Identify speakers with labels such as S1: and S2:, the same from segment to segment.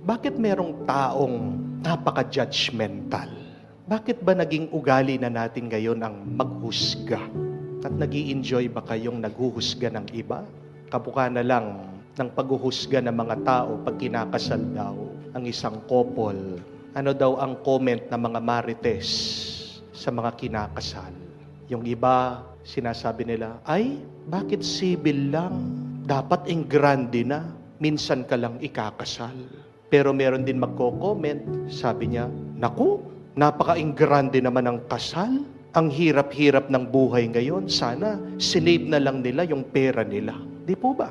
S1: bakit merong taong napaka-judgmental? Bakit ba naging ugali na natin ngayon ang maghusga? At nag enjoy ba kayong naghuhusga ng iba? Kabuka na lang ng paghuhusga ng mga tao pag kinakasal daw ang isang couple. Ano daw ang comment ng mga marites sa mga kinakasal? Yung iba, sinasabi nila, ay, bakit civil lang? Dapat ang grande na. Minsan ka lang ikakasal. Pero meron din magko-comment, sabi niya, Naku, napaka-ingrande naman ang kasal. Ang hirap-hirap ng buhay ngayon. Sana sinave na lang nila yung pera nila. Di po ba?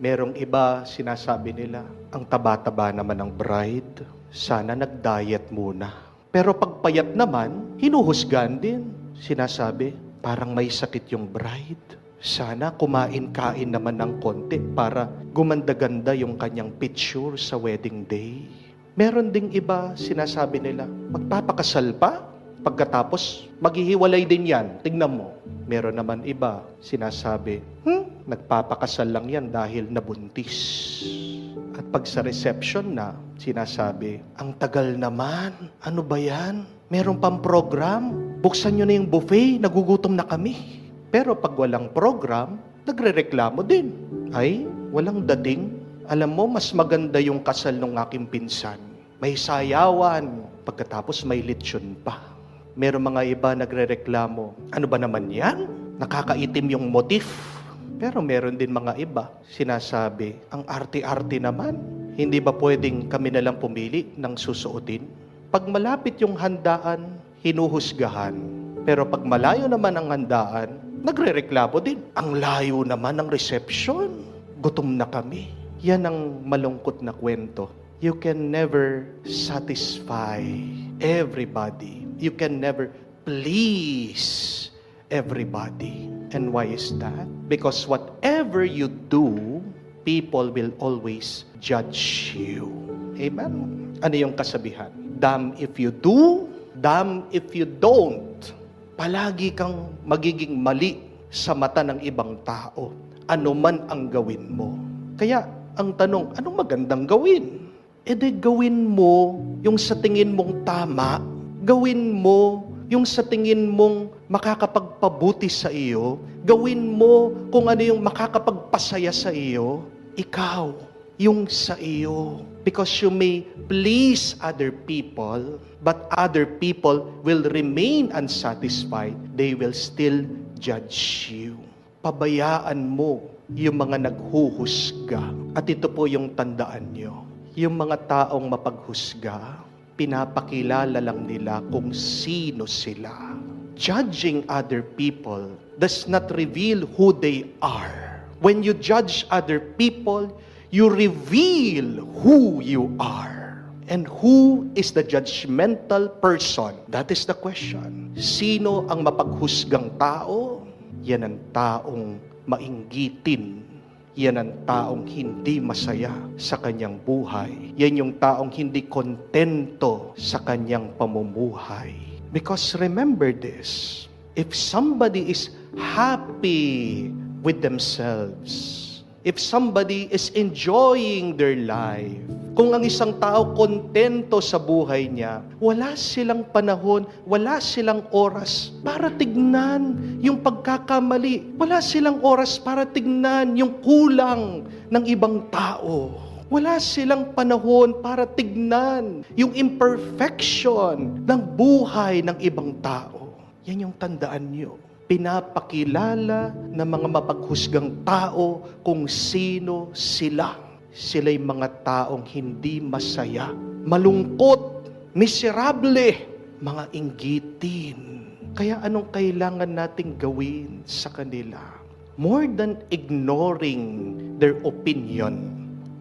S1: Merong iba sinasabi nila, ang taba-taba naman ng bride. Sana nag-diet muna. Pero pagpayat naman, hinuhusgan din. Sinasabi, parang may sakit yung bride. Sana kumain-kain naman ng konti para gumanda-ganda yung kanyang picture sa wedding day. Meron ding iba, sinasabi nila, magpapakasal pa? Pagkatapos, maghihiwalay din yan. Tingnan mo. Meron naman iba, sinasabi, hmm, nagpapakasal lang yan dahil nabuntis. At pag sa reception na, sinasabi, ang tagal naman, ano ba yan? Meron pang program, buksan nyo na yung buffet, nagugutom na kami. Pero pag walang program, nagrereklamo din. Ay, walang dating. Alam mo, mas maganda yung kasal ng aking pinsan. May sayawan, pagkatapos may litsyon pa. Meron mga iba nagrereklamo, ano ba naman yan? Nakakaitim yung motif. Pero meron din mga iba, sinasabi, ang arte-arte naman. Hindi ba pwedeng kami na lang pumili ng susuotin? Pag malapit yung handaan, hinuhusgahan. Pero pag malayo naman ang handaan, nagrereklamo din. Ang layo naman ng reception. Gutom na kami. Yan ang malungkot na kwento. You can never satisfy everybody. You can never please everybody. And why is that? Because whatever you do, people will always judge you. Amen? Ano yung kasabihan? Damn if you do, damn if you don't. Palagi kang magiging mali sa mata ng ibang tao. Ano man ang gawin mo. Kaya, ang tanong, anong magandang gawin? E de gawin mo yung sa tingin mong tama, gawin mo yung sa tingin mong makakapagpabuti sa iyo, gawin mo kung ano yung makakapagpasaya sa iyo, ikaw, yung sa iyo. Because you may please other people, but other people will remain unsatisfied. They will still judge you. Pabayaan mo yung mga naghuhusga. At ito po yung tandaan nyo. Yung mga taong mapaghusga, pinapakilala lang nila kung sino sila. Judging other people does not reveal who they are. When you judge other people, you reveal who you are. And who is the judgmental person? That is the question. Sino ang mapaghusgang tao? Yan ang taong mainggitin yan ang taong hindi masaya sa kanyang buhay. Yan yung taong hindi kontento sa kanyang pamumuhay. Because remember this, if somebody is happy with themselves, if somebody is enjoying their life, kung ang isang tao kontento sa buhay niya, wala silang panahon, wala silang oras para tignan yung pagkakamali. Wala silang oras para tignan yung kulang ng ibang tao. Wala silang panahon para tignan yung imperfection ng buhay ng ibang tao. Yan yung tandaan nyo pinapakilala ng mga mapaghusgang tao kung sino sila. Sila'y mga taong hindi masaya, malungkot, miserable, mga inggitin. Kaya anong kailangan nating gawin sa kanila? More than ignoring their opinion,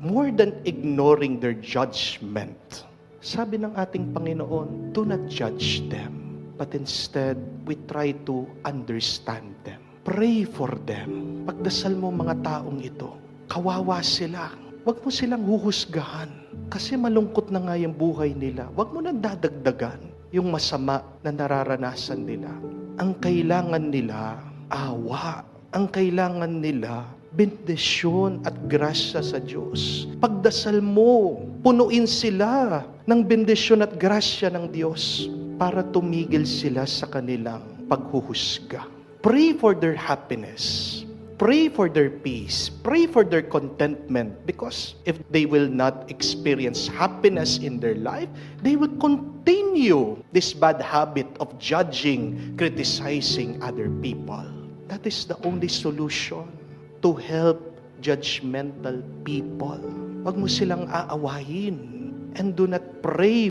S1: more than ignoring their judgment, sabi ng ating Panginoon, do not judge them but instead we try to understand them. Pray for them. Pagdasal mo mga taong ito, kawawa sila. Huwag mo silang huhusgahan kasi malungkot na nga yung buhay nila. Huwag mo nang dadagdagan yung masama na nararanasan nila. Ang kailangan nila, awa. Ang kailangan nila, bendisyon at grasya sa Diyos. Pagdasal mo, punuin sila ng bendisyon at grasya ng Diyos para tumigil sila sa kanilang paghuhusga. Pray for their happiness. Pray for their peace. Pray for their contentment. Because if they will not experience happiness in their life, they will continue this bad habit of judging, criticizing other people. That is the only solution to help judgmental people. Huwag mo silang aawayin and do not pray